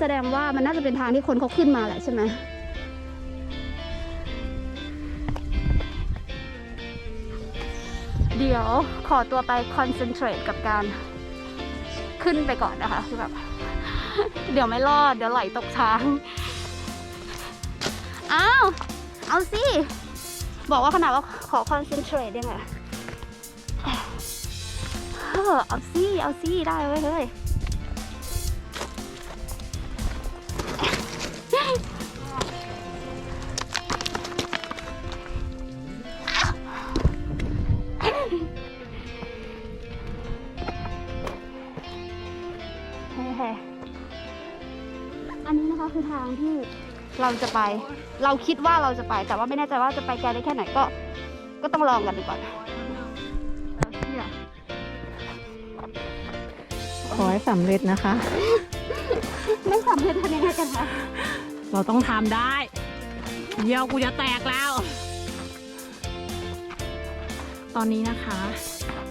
แสดงว่ามันน่าจะเป็นทางที่คนเขาขึ้นมาแหละใช่ไหมเดี๋ยวขอตัวไปคอนเซนเทรตกับการขึ้นไปก่อนนะคะคือแบบเดี๋ยวไม่รอด เดี๋ยวไหลตกช้างอ้าวเอาสิ บอกว่าขนาดว่าขอคอนเซนเทรตยังไงเออเอาสิ เอาสิ ได้เว้ยเฮ้ย นนี้นะคะคือทางที่เราจะไป เราคิดว่าเราจะไป แต่ว่าไม่แน่ใจว่าจะไปไกลได้แค่ไหนก็ ก็ต้องลองกันดูก่อนเชื่อขอให้สำเร็จนะคะ ไม่สำเร็จทำยังไงกันคะเราต้องทำได้เยี่ยวกูจะแตกแล้ว ตอนนี้นะคะ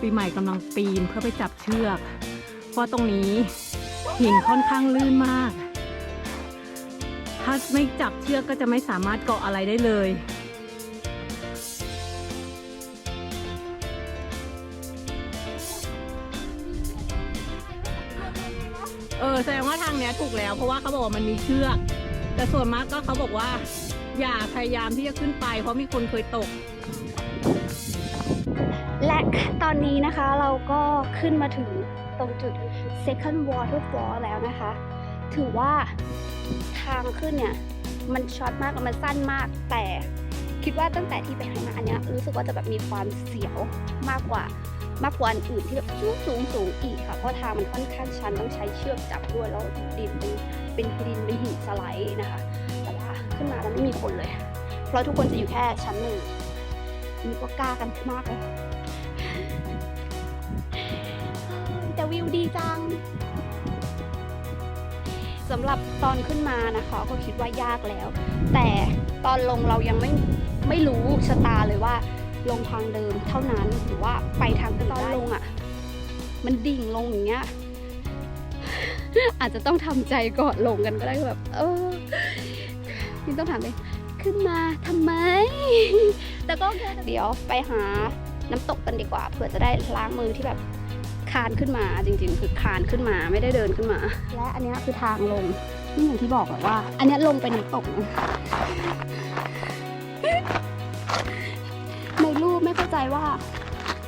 ปีใหม่กำลังปีนเพื่อไปจับเชือก เพราะตรงนี้หินค่อนข้างลื่นมาก ถ้าไม่จับเชือกก็จะไม่สามารถเกาะอะไรได้เลย เออแสดงว่าทางเนี้ยถูกแล้ว เพราะว่าเขาบอกว่ามันมีเชือก แต่ส่วนมากก็เขาบอกว่า อย่าพยายามที่จะขึ้นไป เพราะมีคนเคยตก และตอนนี้นะคะเราก็ขึ้นมาถึงตรงจุด second waterfall แล้วนะคะ ถือว่าางขึ้นเนี่ย มันช็อตมากมันสั้นมาก แต่คิดว่าตั้งแต่ที่ไปหามาอันเนี้ยรู้สึกว่าจะแบบมีความเสียวมากกว่ามากกว่าอันอื่นที่แบบสูงสูงสูงอีกค่ะ เพราะทางมันค่อนข้างชันต้องใช้เชือกจับด้วยแล้วดินเป็นเป็นดินเป็นหินสไลด์นะคะ แต่ว่าขึ้นมาแล้วไม่มีคนเลย เพราะทุกคนจะอยู่แค่ชั้นหนึ่งนี่ก็กล้ากันมากเลยแต่วิวดีจัง สำหรับตอนขึ้นมานะคะ ก็คิดว่ายากแล้ว แต่ตอนลงเรายังไม่ไม่รู้ชะตาเลยว่า ลงทางเดิมเท่านั้นหรือว่าไปทางอื่นตอนลงอะ มันดิ่งลงอย่างเงี้ยอาจจะต้องทำใจก่อนลงกันก็ได้แบบ เออนี่ต้องถามเลยขึ้นมาทำไม แต่ก็โอเคเดี๋ยวไปหาน้ำตกกันดีกว่าเผื่อจะได้ล้างมือที่แบบ คานขึ้นมาจริงๆ คือคานขึ้นมาไม่ได้เดินขึ้นมา และอันนี้คือทางลงนี่อย่างที่บอกแหละว่า อันนี้ลงไปน้ำตกในรูปไม่เข้าใจว่า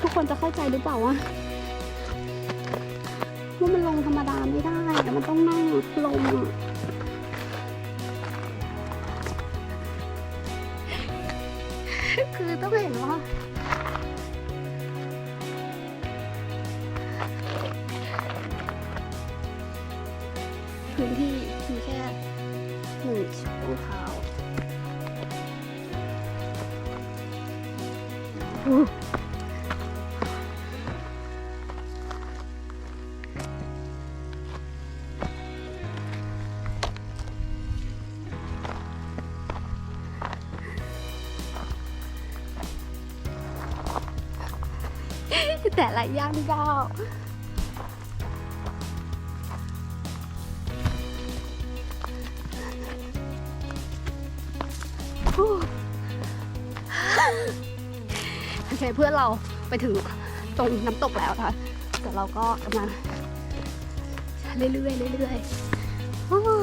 ทุกคนจะเข้าใจหรือเปล่าว่าว่ามันลงธรรมดาไม่ได้แต่มันต้องนั่งลงคือต้องเห็นว่า นึ่งช่วงเท้าอู้แต่ละย่างก้าว เคเพื่อนเราไปถึงตรงน้ำตกแล้วนะคะแต่เราก็กำลังเรื่อยๆเรื่อยๆ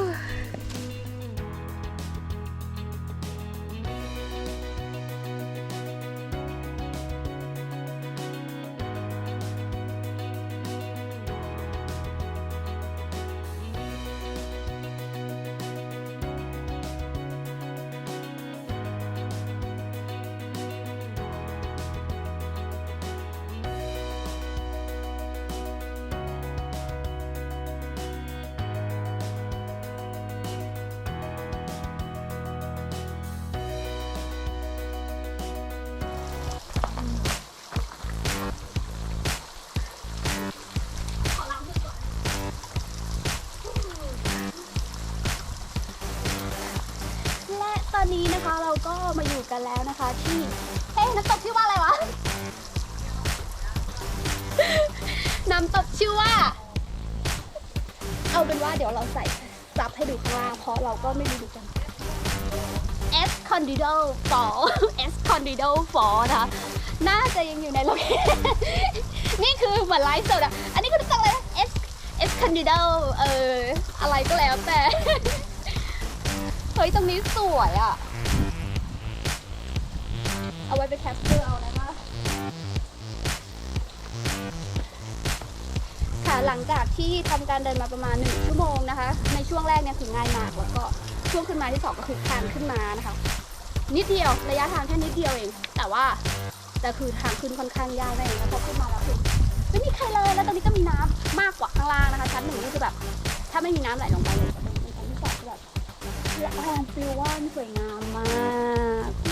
นี้นะคะเราก็มาอยู่กันแล้วนะคะที่เฮ้ยน้ำตกชื่อว่าอะไรวะ น้ำตกชื่อว่า เอาเป็นว่าเดี๋ยวเราใส่ซับให้ดูข้างล่างเพราะเราก็ไม่รู้เหมือนกัน S Condido Fall S Condido Fall นะคะน่าจะยังอยู่ในโลเคชั่นนี่คือเหมือนไลฟ์สดอะ อันนี้คือตั้งอะไรนะ S S Condido เอออะไรก็แล้วแต่ ฮ้ยตรงนี้สวยอะ เอาไว้ไปแคปเจอร์เอานะคะค่ะหลังจากที่ทำการเดินมาประมาณ 1 ชั่วโมงนะคะ ในช่วงแรกเนี่ยคือง่ายมากแล้วก็ช่วงขึ้นมาที่สองก็คือคานขึ้นมานะคะ นิดเดียวระยะทางแค่นิดเดียวเอง แต่ว่าแต่คือทางขึ้นค่อนข้างยากนั่นเองแล้วพอขึ้นมาแล้วคือไม่มีใครเลยแล้วตรงนี้ก็มีน้ำมากกว่าข้างล่างนะคะชั้นหนึ่งนี่คือแบบ ถ้าไม่มีน้ำไหลลงไปเลย ละอองฟิวว่านสวยงามมาก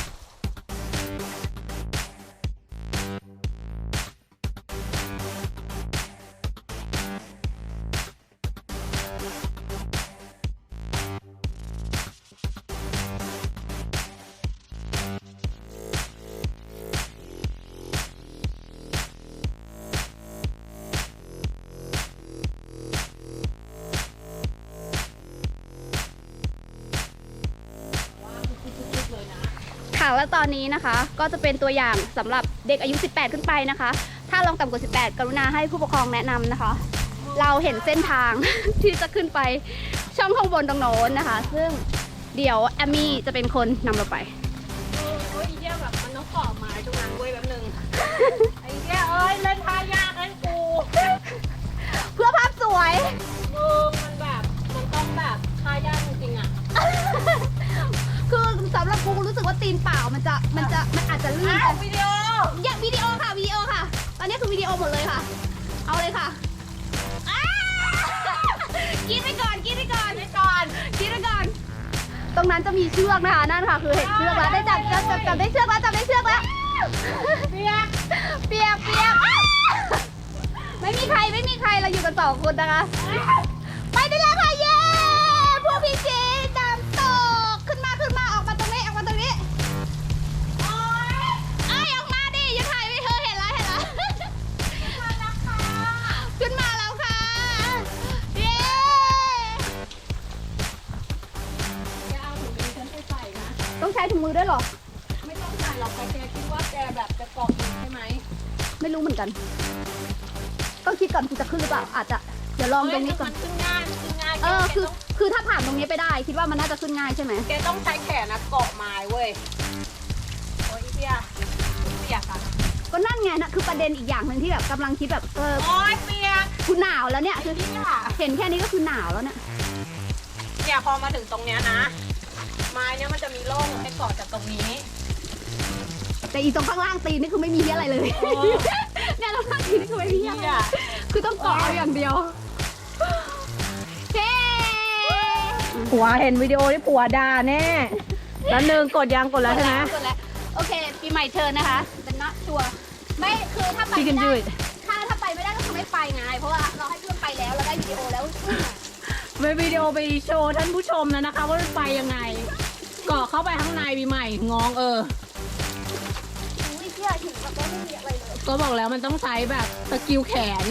แล้วตอนนี้นะคะ ก็จะเป็นตัวอย่างสำหรับเด็กอายุ 18 ขึ้นไปนะคะ ถ้าลองต่ำกว่า 18 กรุณาให้ผู้ปกครองแนะนำนะคะ เราเห็นเส้นทาง ที่จะขึ้นไปช่องข้างบนตรงโน้นนะคะ ซึ่งเดี๋ยวแอมมี่จะเป็นคนนำเราไปโอ้ยเยี่ยแบบมันต้องต่อไม้ตรงนั้นเว้ยแป๊บนึงไอ้เยี่ยเอ้ยเล่นท่ายากให้กู เพื่อภาพสวย กูรู้สึกว่าตีนเปล่ามันจะมันจะมันอาจจะลื่นอ้าววิดีโออยากวิดีโอค่ะวิดีโอค่ะ ตอนนี้คือวิดีโอหมดเลยค่ะ เอาเลยค่ะอ้าวกินไปก่อนกินไปก่อนไปก่อนกินไปก่อน ตรงนั้นจะมีเชือกนะคะนั่นค่ะ คือเห็นเชือกแล้วได้จับจับจับจับได้เชือกแล้วจับได้เชือกแล้วเปียกเปียกเปียกอ้าวไม่มีใครไม่มีใครเราอยู่กันสองคนนะคะ ไปได้แล้วค่ะเย้พวกพี่จีดำต ใช้ถุงมือด้วยเหรอ ไม่ต้องใส่หรอกแต่แกคิดว่าแกแบบจะเกาะอยู่ใช่ไหมไม่รู้เหมือนกันต้องคิดก่อนคุณจะขึ้นหรือเปล่า อาจจะ เดี๋ยวลองตรงนี้ก่อนมันขึ้นง่ายมันขึ้นง่ายเออแกคือต้องคือถ้าผ่านตรงนี้ไปได้ คิดว่ามันน่าจะขึ้นง่ายใช่ไหม แกต้องใช้แขนนะเกาะไม้เว้ย โอ้ยอีเปียกเปียกอะก็นั่นไงนะคือประเด็นอีกอย่างหนึ่งที่แบบกำลังคิดแบบ เออ โอ้ยเปียกคุณหนาวแล้วเนี่ย คือเนี่ยเห็นแค่นี้ก็คือหนาวแล้วเนี่ย เนี่ยพอมาถึงตรงเนี้ยนะ ไม้เนี่ยมันจะมีร่องให้เกาะจากตรงนี้ แต่อีตรงข้างล่างตีนนี่คือไม่มีที่อะไรเลยโอ้ เนี่ยตรงข้างตีนนี่คือไม่มีที่อะไรเนี่ยคือต้องเกาะเอาอย่างเดียวเฮ้ผัวเห็นวิดีโอที่ผัวด่าแน่ แล้วหนึ่งกดยังกดแล้วใช่ไหมกดแล้วโอเค ปีใหม่เชิญนะคะเป็นนักชัวร์ไม่คือถ้าไปพี่ไม่กันได้จุดถ้าถ้าไปไม่ได้ก็คือไม่ไปไงเพราะว่าเราให้เพื่อนไปแล้วเราได้วิดีโอแล้ว ไปวิดีโอไปโชว์ท่านผู้ชมนะนะคะ ว่ามันไปยังไง เกาะเข้าไปข้างในปีใหม่ งองเออ อุ้ยเชื่อถึงแบบว่าไม่มีอะไรเลยก็บอกแล้วมันต้องใช้แบบสกิลแขน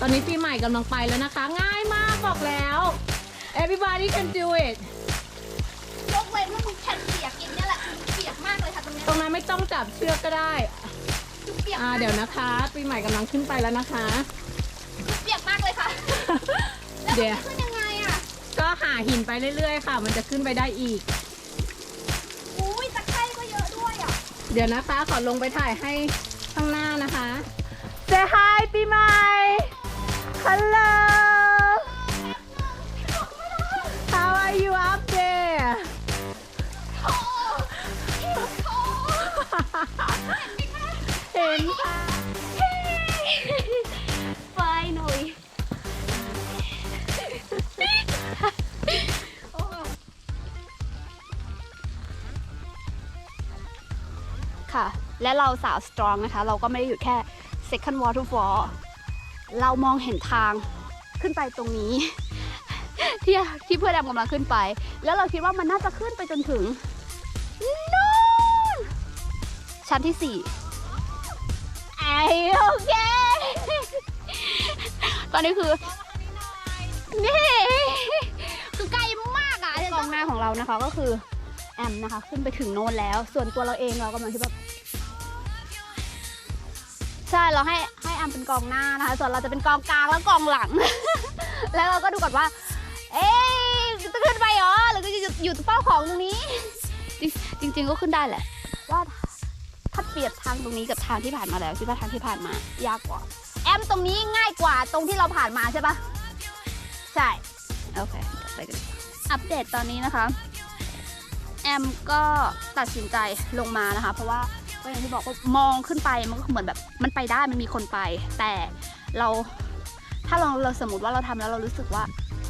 ตอนนี้ปีใหม่กำลังไปแล้วนะคะ ง่ายมากบอกแล้ว everybody can do it ยกเว้นว่ามึงแผ่นเปียกกินเนี่ยแหละเปียกมากเลยค่ะตรงเนี้ยตรงนั้นไม่ต้องจับเชือกก็ได้เปียกอ่า เดี๋ยวนะคะ ปีใหม่กำลังขึ้นไปแล้วนะคะ เปียกมากเลยค่ะแล้วเดี๋ยว มันขึ้นยังไงอะก็หาหินไปเรื่อยๆ ค่ะ มันจะขึ้นไปได้อีก เดี๋ยวนะคะขอลงไปถ่ายให้ข้างหน้านะคะ Say hi ปีใหม่ Hello How are you up there เห็นค่ะ และเราสาวสตรองนะคะ เราก็ไม่ได้หยุดแค่ second waterfall เรามองเห็นทางขึ้นไปตรงนี้ ที่ที่เพื่อนแอมกำลังขึ้นไป แล้วเราคิดว่ามันน่าจะขึ้นไปจนถึงนู่นชั้นที่สี่ไอโอเค ตอนนี้คือ นี่ คือไกลมากอะกองหน้าของเรานะคะก็คือแอมนะคะ ขึ้นไปถึงโน่นแล้ว ส่วนตัวเราเองเรากำลังที่แบบ ใช่เราให้ให้แอมเป็นกองหน้านะคะ ส่วนเราจะเป็นกองกลางแล้วกองหลัง แล้วเราก็ดูก่อนว่า เอ๊ะจะขึ้นไปเหรอหรือจะอยู่อยู่เป้าของตรงนี้ จริง ๆ ก็ขึ้นได้แหละ ว่าถ้าเปรียบทางตรงนี้กับทางที่ผ่านมาแล้วคิดว่าทางที่ผ่านมายากกว่า แอมตรงนี้ง่ายกว่าตรงที่เราผ่านมาใช่ปะใช่โอเคไปกันอัปเดตตอนนี้นะคะ แอมก็ตัดสินใจลงมานะคะ เพราะว่า ก็อย่างที่บอกว่ามองขึ้นไปมันก็เหมือนแบบมันไปได้มันมีคนไป แต่เราถ้าเราเราสมมติว่าเราทำแล้วเรารู้สึกว่า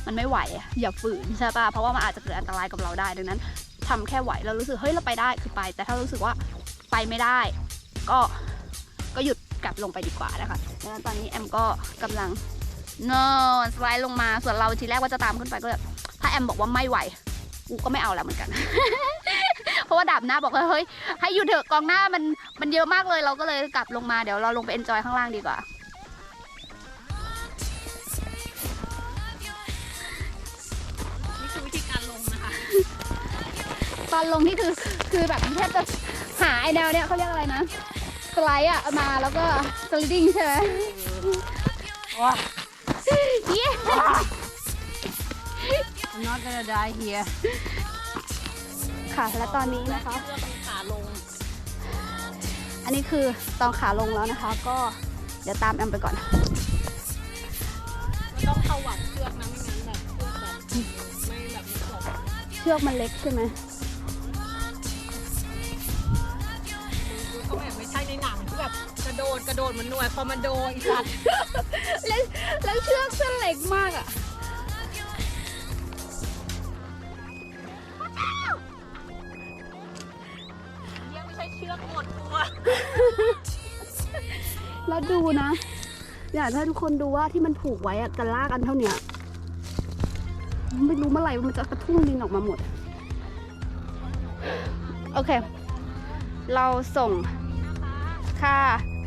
มันไม่ไหวอย่าฝืนใช่ปะเพราะว่ามันอาจจะเกิดอันตรายกับเราได้ดังนั้นทำแค่ไหวเรารู้สึกเฮ้ยเราไปได้คือไป แต่ถ้ารู้สึกว่าไปไม่ได้ ก็ก็หยุดกลับลงไปดีกว่านะคะดังนั้นตอนนี้แอมก็กำลังเนอนสไลด์ลงมาส่วนเราทีแรกว่าจะตามขึ้นไปก็แบบถ้าแอมบอกว่าไม่ไหวกูก็ไม่เอาแล้วเหมือนกัน เพราะว่าดาบหน้าบอกว่าเฮ้ยให้อยู่เถอะกองหน้ามันมันเยอะมากเลยเราก็เลยกลับลงมาเดี๋ยวเราลงไปเอนจอยข้างล่างดีกว่านี่คือวิธีการลงนะคะตอนลงนี่คือคือแบบแทบจะหาไอแนวเนี้ยเขาเรียกอะไรนะสไลด์อะเอามาแล้วก็สไลดิ้งใช่ไหมว้าเย้ I'm not gonna die here ค่ะ และตอนนี้นะคะเพื่อเป็นขาลง อันนี้คือตอนขาลงแล้วนะคะ ก็เดี๋ยวตามแอมไปก่อน มันต้องเข้าหวังเชือกนะไม่งั้นแบบเชือกแบบไม่แบบไม่ตกเชือกมันเล็กใช่ไหมก็แบบไม่ใช่ในหนังที่แบบกระโดดกระโดดมันหน่วยพอมันโดนอีสัตว์แล้วแล้วเชือกเส้นเล็กมากอะ นะ อยากให้ทุกคนดูว่าที่มันผูกไว้อะกันลากันเท่าเนี้ยไม่รู้เมื่อไหร่มันจะกระทุ่งดินออกมาหมด โอเค เราส่งค่า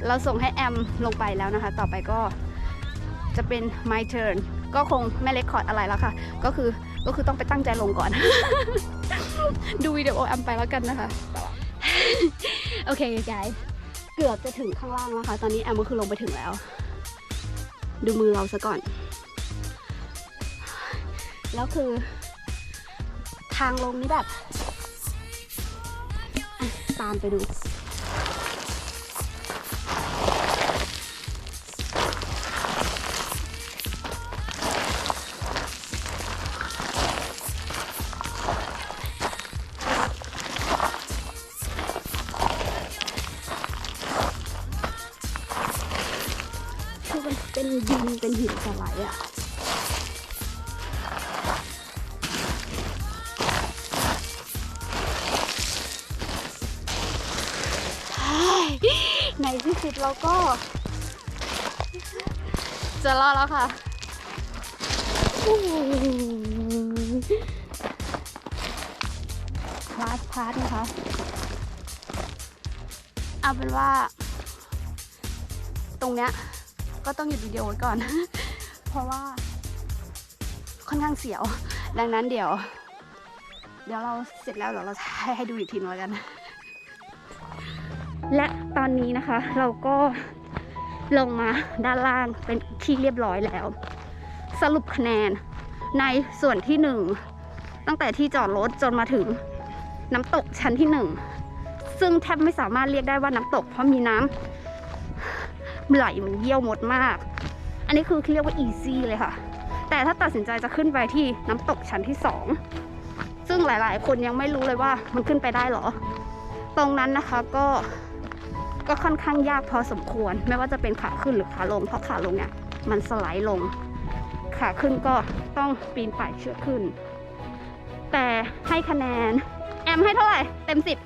เราส่งให้แอมลงไปแล้วนะคะ ต่อไปก็จะเป็น my turn ก็คงไม่เล็กคอร์ดอะไรแล้วค่ะ ก็คือก็คือต้องไปตั้งใจลงก่อน ดูวิดีโอแอมไปแล้วกันนะคะโอ เกือบจะถึงข้างล่างแล้วค่ะ ตอนนี้แอมก็คือลงไปถึงแล้ว ดูมือเราซะก่อน แล้วคือ ทางลงนี้แบบ ตามไปดู สไลด์อะในที่สุดเราก็ จะรอดแล้วค่ะคลาสพาร์ทนะคะ เอาเป็นว่า ตรงเนี้ย ก็ต้องหยุดวิดีโอไว้ก่อน เพราะว่าค่อนข้างเสียว ดังนั้นเดี๋ยว เดี๋ยวเราเสร็จแล้วเดี๋ยวเราให้ให้ดูอีกทีนึงแล้วกัน และตอนนี้นะคะ เราก็ลงมาด้านล่างเป็นที่เรียบร้อยแล้ว สรุปคะแนนในส่วนที่หนึ่งตั้งแต่ที่จอดรถจนมาถึงน้ำตกชั้นที่หนึ่งซึ่งแทบไม่สามารถเรียกได้ว่าน้ำตก เพราะมีน้ำไหลเหมันเยี่ยวมดมาก อันนี้คือเรียกว่า easy เลยค่ะ แต่ถ้าตัดสินใจจะขึ้นไปที่น้ำตกชั้นที่สองซึ่งหลายๆ คนยังไม่รู้เลยว่ามันขึ้นไปได้เหรอ ตรงนั้นนะคะก็ก็ค่อนข้างยากพอสมควร ไม่ว่าจะเป็นขาขึ้นหรือขาลง เพราะขาลงเนี่ยมันสไลด์ลง ขาขึ้นก็ต้องปีนป่ายเชือกขึ้น แต่ให้คะแนน แอมให้เท่าไหร่ เต็มสิบ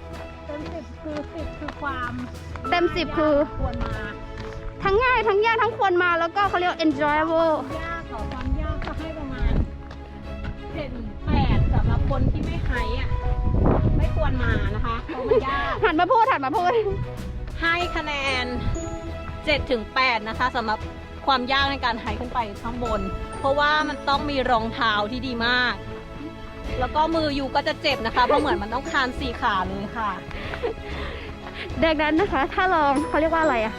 เต็มสิบคือสิบคือความ เต็มสิบคือควรมา ทั้งง่ายทั้งยากทั้งควรมาแล้วก็เขาเรียกว่า enjoyable ยากต่อความยากก็ให้ประมาณเจ็ดถึงแปดสำหรับคนที่ไม่ไฮอะไม่ควรมานะคะเพราะมันยากหันมาพูดหันมาพูด ให้คะแนน7ถึง8นะคะสำหรับความยากในการไฮขึ้นไปข้างบน เพราะว่ามันต้องมีรองเท้าที่ดีมาก แล้วก็มือยูก็จะเจ็บนะคะเพราะเหมือนมันต้องคานสี่ขาเลยค่ะ ดังนั้นนะคะ ถ้าลองเขาเรียกว่าอะไรอะ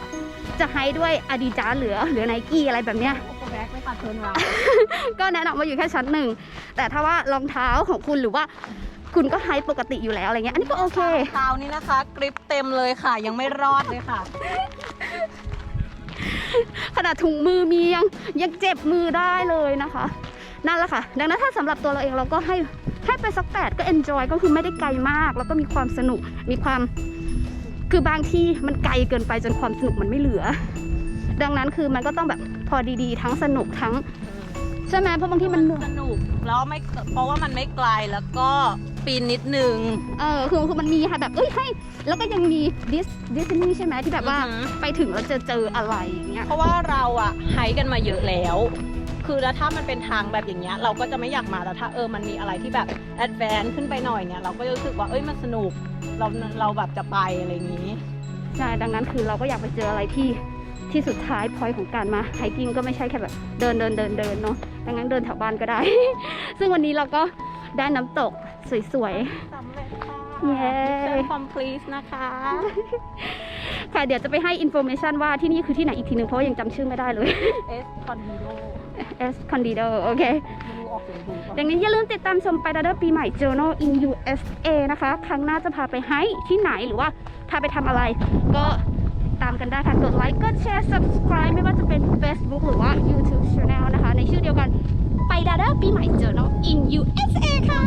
จะให้ด้วยอาดิจาหรือหรือไนกี้อะไรแบบเนี้ยโอโกแบ็กไม่ปัดเทินมาก็แนะนำมาอยู่แค่ชั้นหนึ่ง แต่ถ้าว่ารองเท้าของคุณหรือว่าคุณก็ไฮปกติอยู่แล้วอะไรเงี้ย อันนี้ก็โอเคเท้านี่นะคะกริปเต็มเลยค่ะ ยังไม่รอดเลยค่ะ ขนาดถุงมือมียังยังเจ็บมือได้เลยนะคะ นั่นแหละค่ะ ดังนั้นถ้าสำหรับตัวเราเองเราก็ให้ให้ไปสักแปดก็ enjoy ก็คือไม่ได้ไกลมาก แล้วก็มีความสนุกมีความ คือบางที่มันไกลเกินไปจนความสนุกมันไม่เหลือ ดังนั้นคือมันก็ต้องแบบพอดีๆ ทั้งสนุกทั้ง ใช่ไหมเพราะบางที่มันเหนื่อยสนุกแล้วไม่เพราะว่ามันไม่ไกลแล้วก็ปีนนิดนึง เออคือคือมันมีค่ะแบบเอ้ยให้แล้วก็ยังมีดิสดิสนีย์ใช่ไหมที่แบบว่าอือหือ ไปถึงแล้วจะเจออะไรอย่างเงี้ย เพราะว่าเราอะไฮกันมาเยอะแล้ว คือแล้วถ้ามันเป็นทางแบบอย่างเงี้ยเราก็จะไม่อยากมาแต่ถ้าเออมันมีอะไรที่แบบแอด a n c e ขึ้นไปหน่อยเนี่ยเราก็จะรู้สึกว่าเอ้ยมันสนุกเราเราแบบจะไปอะไรอย่างงี้ใช่ดังนั้นคือเราก็อยากไปเจออะไรที่ที่สุดท้ายพอยของการมาไฮกิ้งก็ไม่ใช่แค่แบบเดินเดินเดินเดินเนาะดังนั้นเดินแถวบ้านก็ได้ ซึ่งวันนี้เราก็ได้น้ำตกสวยสำเร็จค่ะเย้ Mission complete นะคะๆค่ะเดี๋ยวจะไปให้อินโฟเมชันว่าที่นี่คือที่ไหนอีกทีนึงเพราะว่ายังจำชื่อไม่ได้เลย S Condido S Condido โอเคไม่รู้ออกเสียงถูกปะดังนั้นอย่าลืมติดตามชมไปดัดอร์ปีใหม่ Journal in USA นะคะ ครั้งหน้าจะพาไปให้ที่ไหนหรือว่าพาไปทำอะไร ก็ตามกันได้ค่ะ กดไลค์ กดแชร์ subscribe ไม่ว่าจะเป็น Facebook หรือว่า YouTube Channel นะคะ ในชื่อเดียวกันไปดาด้าปีใหม่ Journal in USA ค่ะ